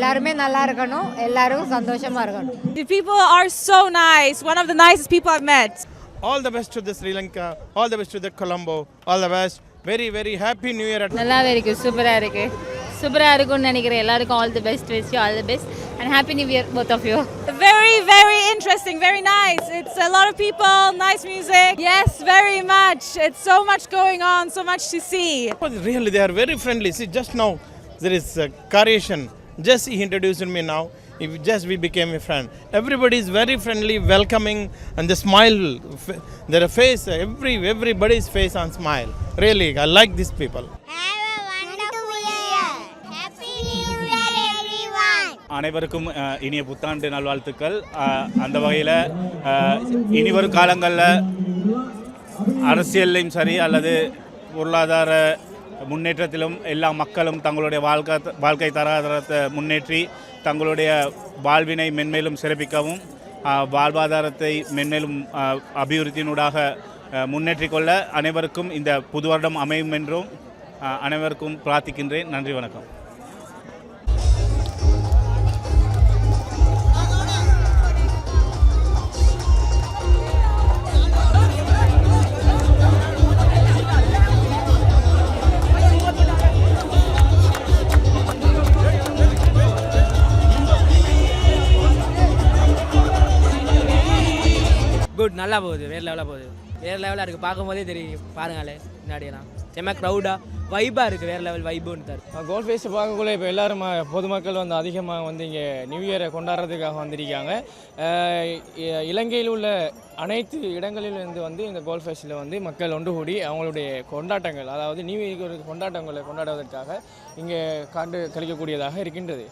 எல்லாருமே நல்லா இருக்கணும் எல்லாரும் சந்தோஷமா இருக்கணும் The people are so nice. One of the nicest people I've met. All the best to the Sri Lanka, all the best to the Colombo, all the best. Very, very happy new year. நல்லாவே இருக்கு சூப்பராக இருக்கு சூப்பராக இருக்கும்னு நினைக்கிறேன் எல்லாருக்கும் all the best wish all the best and happy new year both of you Very, very interesting. Very nice. It's a lot of people, nice music. Yes, very much. It's so much going on, so much to see. But Really, they are very friendly. See, just now there is uh, Karyashan. Just he introduced me now. If just we became a friend. Everybody is very friendly, welcoming, and the smile. Their face, every everybody's face on smile. Really, I like these people. Have a wonderful year. Happy New Year, everyone. அனைவருக்கும் இனிய புத்தாண்டு நல்வாழ்த்துக்கள் அந்த வகையில் இனிவரும் காலங்களில் அரசியல்லையும் சரி அல்லது பொருளாதார முன்னேற்றத்திலும் எல்லா மக்களும் தங்களுடைய வாழ்க்கை வாழ்க்கை தராதரத்தை முன்னேற்றி தங்களுடைய வாழ்வினை மென்மேலும் சிறப்பிக்கவும் வாழ்வாதாரத்தை மென்மேலும் அபிவிருத்தியினூடாக முன்னேற்றிக்கொள்ள அனைவருக்கும் இந்த புது வருடம் அமையும் என்றும் அனைவருக்கும் பிரார்த்திக்கின்றேன். நன்றி வணக்கம். க்ரௌட் நல்லா போகுது வேறு லெவலாக போகுது. வேறு லெவலாக இருக்குது பார்க்கும்போதே தெரியும் பாருங்களே முன்னாடியெல்லாம் செம்ம க்ரௌடாக வைபாக இருக்குது வேறு லெவல் வைபுன்னு தரு. கோல் ஃபேஸ் பார்க்கக்குள்ள இப்போ எல்லாரும் பொதுமக்கள் வந்து அதிகமாக வந்து இங்கே நியூ இயரை கொண்டாடுறதுக்காக வந்திருக்காங்க. இ- இலங்கையில் உள்ள அனைத்து இடங்களிலிருந்து வந்து இந்த கோல் ஃபேஸில் வந்து மக்கள் ஒன்று கூடி அவங்களுடைய கொண்டாட்டங்கள் அதாவது நியூ இயருக்கு கொண்டாட்டங்களை கொண்டாடுவதற்காக இங்கே காண்டு கழிக்கக்கூடியதாக இருக்கின்றது.